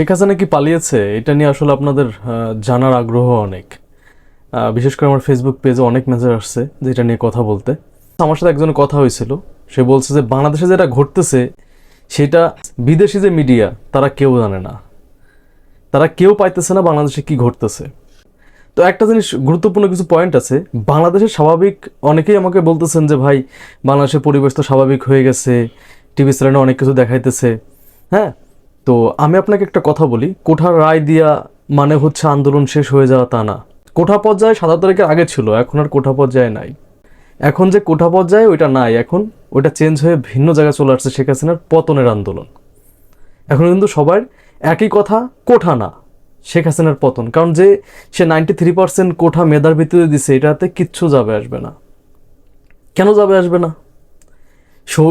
শেখ হাসিনা কি পালিয়েছে? এটা নিয়ে আসলে আপনাদের জানার আগ্রহ অনেক। বিশেষ করে আমার ফেসবুক পেজে অনেক মেসেজ আসছে যেটা নিয়ে কথা বলতে। আমার সাথে একজনের কথা হয়েছিল। সে বলছে যে, বাংলাদেশে যেটা ঘটতেছে, সেটা বিদেশি যে মিডিয়া তারা কেউ জানে না। তারা কেউ পাইতেছে না বাংলাদেশে কি ঘটতেছে। তো একটা জিনিস, গুরুত্বপূর্ণ কিছু পয়েন্ট আছে। বাংলাদেশের স্বাভাবিক, অনেকেই আমাকে বলতেছেন যে, ভাই, বাংলাদেশের পরিবেশ তো স্বাভাবিক হয়ে গেছে। টিভি চ্যানেলে অনেক কিছু দেখাইতেছে। হ্যাঁ? তো আমি আপনাকে একটা কথা বলি কোঠার রায় দিয়া মানে হচ্ছে আন্দোলন শেষ হয়ে যাওয়া তা না। কোঠা পর্যায়ে সাদা তারিখের আগে ছিল, এখন আর কোঠা পর্যায়ে নাই। এখন যে কোঠা পর্যায়ে, ওইটা নাই এখন, ওইটা চেঞ্জ হয়ে ভিন্ন জায়গায় চলে আসছে শেখ হাসিনার পতনের আন্দোলন। এখন কিন্তু সবার একই কথা, কোঠা না, শেখ হাসিনার পতন। কারণ যে সে নাইনটি থ্রি পার্সেন্ট কোঠা মেধার ভিত্তিতে দিছে, এটাতে কিচ্ছু যাবে আসবে না। কেন যাবে আসবে না?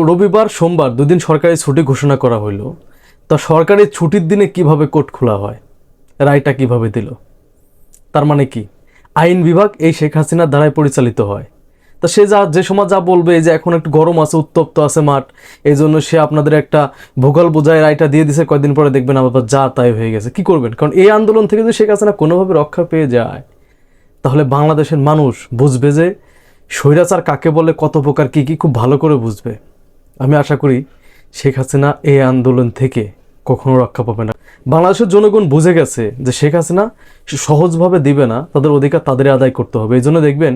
রবিবার, সোমবার, দুদিন সরকারি ছুটি ঘোষণা করা হইল। তা সরকারি ছুটির দিনে কীভাবে কোর্ট খোলা হয়? রায়টা কীভাবে দিল? তার মানে কি? আইন বিভাগ এই শেখ হাসিনার দ্বারাই পরিচালিত হয়। তা সে যা, যে সময় যা বলবে যে এখন একটু গরম আছে, উত্তপ্ত আছে মাঠ, এই জন্য সে আপনাদের একটা ভোগাল বোঝায় রায়টা দিয়ে দিছে, কয়েকদিন পরে দেখবেন আবার যা তাই হয়ে গেছে। কি করবেন? কারণ এই আন্দোলন থেকে যদি শেখ হাসিনা কোনোভাবে রক্ষা পেয়ে যায়, তাহলে বাংলাদেশের মানুষ বুঝবে যে স্বৈরাচার কাকে বলে, কত প্রকার কী কী, খুব ভালো করে বুঝবে। আমি আশা করি শেখ হাসিনা এই আন্দোলন থেকে কখনো রক্ষা পাবে না। বাংলাদেশের জনগণ বুঝে গেছে যে শেখ হাসিনা সহজভাবে দিবে না, তাদের অধিকার তাদের আদায় করতে হবে। এই জন্য দেখবেন,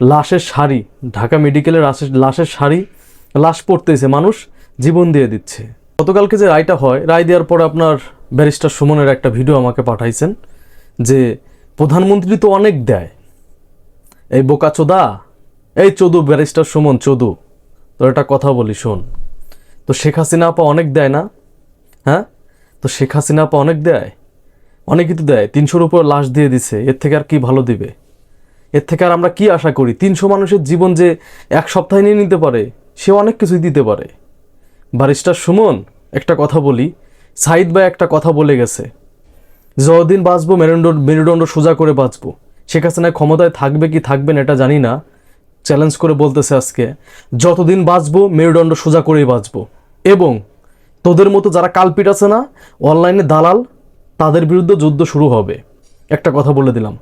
লাশের শাড়ি, ঢাকা মেডিকেলের লাশের লাশের শাড়ি, লাশ পড়তেছে, মানুষ জীবন দিয়ে দিচ্ছে। গতকালকে যে রায়টা হয়, রায় দেওয়ার পরে আপনার ব্যারিস্টার সুমনের একটা ভিডিও আমাকে পাঠাইছেন যে প্রধানমন্ত্রী তো অনেক দেয়। এই বোকা চোদা, এই চোদু ব্যারিস্টার সুমন, চোদু, তোর একটা কথা বলি, শোন। তো শেখ হাসিনা আপা অনেক দেয় না হ্যাঁ? তো শেখ হাসিনা আপা অনেক দেয়। অনেকই তো দেয়। তিনশোর উপর লাশ দিয়ে দিছে। এর থেকে আর কি ভালো দিবে? এর থেকে আর আমরা কি আশা করি? তিনশো মানুষের জীবন যে এক সপ্তাহে নিয়ে নিতে পারে, সে অনেক কিছুই দিতে পারে। ব্যারিস্টার সুমন, একটা কথা বলি। সাইদ ভাই একটা কথা বলে গেছে। যতদিন বাঁচবো, মেরুদণ্ড মেরুদণ্ড সোজা করে বাঁচবো। শেখ হাসিনা ক্ষমতায় থাকবে কি থাকবেন এটা জানি না। চ্যালেঞ্জ করে বলতেছে আজকে, যতদিন বাঁচবো, মেরুদণ্ড সোজা করেই বাঁচবো। এবং তোদের মতো যারা কালপিট আছে না, অনলাইনে দালাল, তাদের বিরুদ্ধে যুদ্ধ শুরু হবে। একটা কথা বলে দিলাম।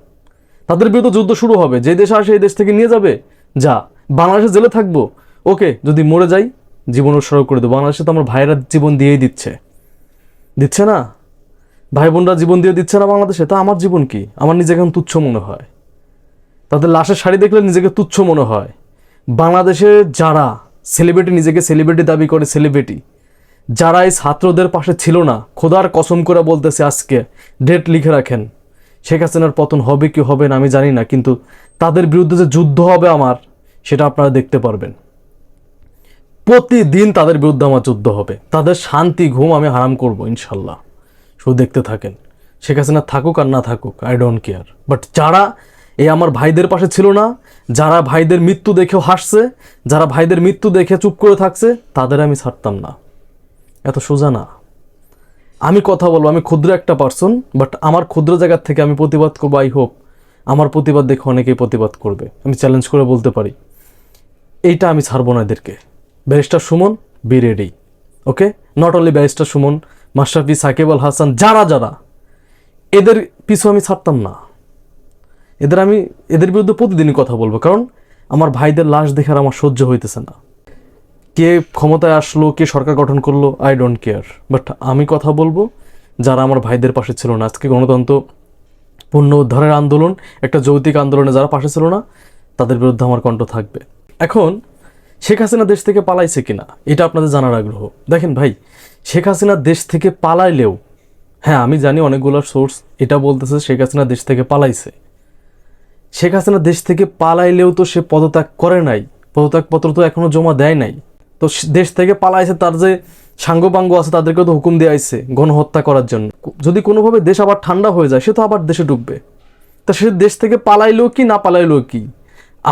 তাদের বিরুদ্ধে যুদ্ধ শুরু হবে। যে দেশে আসে, এই দেশ থেকে নিয়ে যাবে? যা। বাংলাদেশে জেলে থাকব? ওকে, যদি মরে যাই, জীবন উৎসর্গ করে দেবো। বাংলাদেশে তো আমার ভাইয়েরা জীবন দিয়েই দিচ্ছে। দিচ্ছে না? ভাই বোনরা জীবন দিয়ে দিচ্ছে না বাংলাদেশে? তা আমার জীবন কি? আমার নিজেকে এখন তুচ্ছ মনে হয়। তাদের লাশের শাড়ি দেখলে নিজেকে তুচ্ছ মনে হয়। বাংলাদেশে যারা সেলিব্রিটি নিজেকে সেলিব্রিটি দাবি করে সেলিব্রিটি যারা এই ছাত্রদের পাশে ছিল না, খোদার কসম করে বলতেছে আজকে ডেট লিখে রাখেন। শেখ হাসিনার পতন হবে কি হবে না আমি জানি না, কিন্তু তাদের বিরুদ্ধে যে যুদ্ধ হবে আমার, সেটা আপনারা দেখতে পারবেন। প্রতিদিন তাদের বিরুদ্ধে আমার যুদ্ধ হবে। তাদের শান্তি, ঘুম আমি হারাম করব, ইনশাল্লাহ। শুধু দেখতে থাকেন। শেখ হাসিনা থাকুক আর না থাকুক আই ডোন্ট কেয়ার বাট যারা এই আমার ভাইদের পাশে ছিল না, যারা ভাইদের মৃত্যু দেখেও হাসছে, যারা ভাইদের মৃত্যু দেখে চুপ করে থাকছে, তাদের আমি ছাড়তাম না। এত সোজা না। আমি কথা বলব, আমি ক্ষুদ্র একটা পার্সন বাট আমার ক্ষুদ্র জায়গার থেকে আমি প্রতিবাদ করব আই হোপ আমার প্রতিবাদ দেখে অনেকেই প্রতিবাদ করবে। আমি চ্যালেঞ্জ করে বলতে পারি। এইটা আমি ছাড়বো না এদেরকে। Barrister Suman be ready okay not only barrister Suman Mashrafe Sakib Al Hasan যারা যারা, এদের পিছু আমি ছাড়তাম না। এদের আমি, এদের বিরুদ্ধে প্রতিদিনই কথা বলব, কারণ আমার ভাইদের লাশ দেখে আর আমার সহ্য হইতেছে না। কে ক্ষমতায় আসলো, কে সরকার গঠন করল আই ডোন্ট কেয়ার বাট আমি কথা বলব, যারা আমার ভাইদের পাশে ছিল না। আজকে গণতন্ত্র পূর্ণ উদ্ধারের আন্দোলন, একটা যৌতিক আন্দোলনে যারা পাশে ছিল না, তাদের বিরুদ্ধে আমার কণ্ঠ থাকবে। এখন, শেখ হাসিনা দেশ থেকে পালাইছে কিনা, এটা আপনাদের জানার আগ্রহ। দেখেন ভাই, শেখ হাসিনা দেশ থেকে পালাইলেও হ্যাঁ আমি জানি অনেকগুলো সোর্স এটা বলতেছে শেখ হাসিনা দেশ থেকে পালাইছে। শেখ হাসিনা দেশ থেকে পালাইলেও তো সে পদত্যাগ করে নাই। পদত্যাগপত্র তো এখনও জমা দেয় নাই। তো দেশ থেকে পালাইছে, তার যে সাঙ্গপাঙ্গ আছে তাদেরকে তো হুকুম দিয়ে আইছে গণহত্যা করার জন্য। যদি কোনোভাবে দেশ আবার ঠান্ডা হয়ে যায়, সে তো আবার দেশে ঢুকবে তা সে দেশ থেকে পালাইলেও কি, না পালাইলেও কি?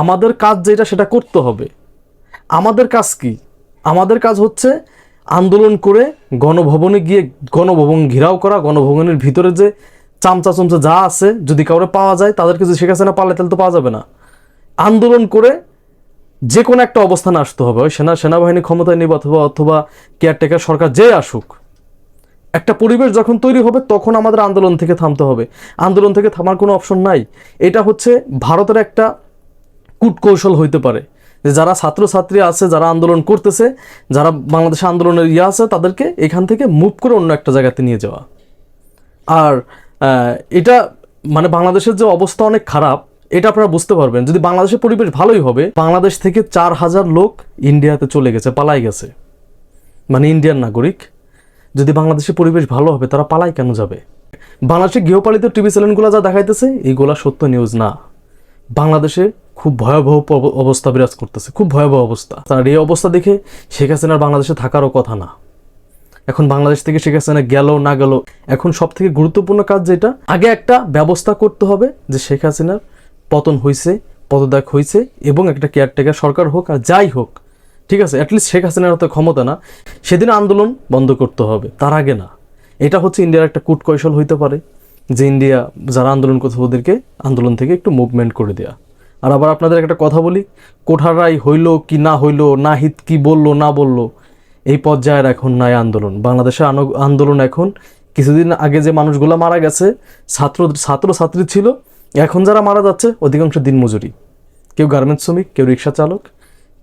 আমাদের কাজ যেটা, সেটা করতে হবে। আমাদের কাজ কি? আমাদের কাজ হচ্ছে আন্দোলন করে গণভবনে গিয়ে গণভবন ঘেরাও করা, গণভবনের ভিতরে যে চামচা চমচা যা আছে, যদি কাউরে পাওয়া যায়, তাদেরকে যদি শেখ হাসিনা পালে তাহলে তো পাওয়া যাবে না। আন্দোলন করে যে কোনো একটা অবস্থানে আসতে হবে, ওই সেনা সেনাবাহিনী ক্ষমতায় নিব অথবা অথবা কেয়ারটেকার সরকার যে আসুক। একটা পরিবেশ যখন তৈরি হবে, তখন আমাদের আন্দোলন থেকে থামতে হবে। আন্দোলন থেকে থামার কোনো অপশন নাই। এটা হচ্ছে ভারতের একটা কূটকৌশল হইতে পারে। যে যারা ছাত্রছাত্রী আছে, যারা আন্দোলন করতেছে, যারা বাংলাদেশে আন্দোলনের ইয়ে আছে, তাদেরকে এখান থেকে মুভ করে অন্য একটা জায়গাতে নিয়ে যাওয়া। আর এটা মানে বাংলাদেশের যে অবস্থা অনেক খারাপ। এটা আপনারা বুঝতে পারবেন। যদি বাংলাদেশের পরিবেশ ভালোই হবে, বাংলাদেশ থেকে চার হাজার লোক ইন্ডিয়াতে চলে গেছে, পালাই গেছে। মানে ইন্ডিয়ান নাগরিক। যদি বাংলাদেশের পরিবেশ ভালো হবে, তারা পালাই কেন যাবে? বাংলাদেশে গৃহপালিত টিভি চ্যানেলগুলো যা দেখাইতেছে এইগুলা সত্য নিউজ না। বাংলাদেশে খুব ভয়াবহ অবস্থা বিরাজ করতেছে, খুব ভয়াবহ অবস্থা। তার এই অবস্থা দেখে শেখ হাসিনার বাংলাদেশে থাকারও কথা না। এখন বাংলাদেশ থেকে শেখ হাসিনা গেল, না গেল, এখন সব থেকে গুরুত্বপূর্ণ কাজ যেটা, আগে একটা ব্যবস্থা করতে হবে যে শেখ হাসিনার পতন হয়েছে পদত্যাগ হয়েছে এবং একটা কেয়ারটেকার সরকার হোক আর যাই হোক, ঠিক আছে? অ্যাটলিস্ট শেখ হাসিনার তো ক্ষমতা না। সেদিন আন্দোলন বন্ধ করতে হবে, তার আগে না। এটা হচ্ছে ইন্ডিয়ার একটা কূটকৌশল হইতে পারে, যে ইন্ডিয়া যারা আন্দোলন করছে ওদেরকে আন্দোলন থেকে একটু মুভমেন্ট করে দেওয়া আর আবার আপনাদের একটা কথা বলি কোঠারাই হইল কি না হইল না হিত কি বলল, না বলল, এই পর্যায়ের এখন নাই আন্দোলন। বাংলাদেশের আনো- আন্দোলন এখন কিছুদিন আগে যে মানুষগুলো মারা গেছে, ছাত্র ছাত্র ছাত্রী ছিল এখন যারা মারা যাচ্ছে, অধিকাংশ দিনমজুরি। কেউ গার্মেন্টস শ্রমিক, কেউ রিক্সা চালক,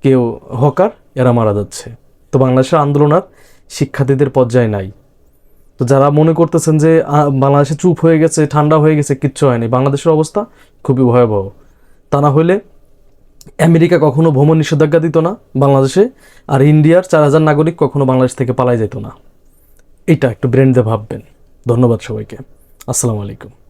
কেউ হকার, এরা মারা যাচ্ছে। তো বাংলাদেশের আন্দোলন আর শিক্ষার্থীদের পর্যায়ে নাই। তো যারা মনে করতেছেন যে বাংলাদেশে চুপ হয়ে গেছে, ঠান্ডা হয়ে গেছে, কিচ্ছু হয়নি, বাংলাদেশের অবস্থা খুবই ভয়াবহ। তা না হলে আমেরিকা কখনো ভ্রমণ নিষেধাজ্ঞা দিত না বাংলাদেশে, আর ইন্ডিয়ার চার হাজার নাগরিক কখনো বাংলাদেশ থেকে পালাই যেত না। এটা একটু ব্রেন দিয়ে ভাববেন। ধন্যবাদ সবাইকে। আসসালামু আলাইকুম।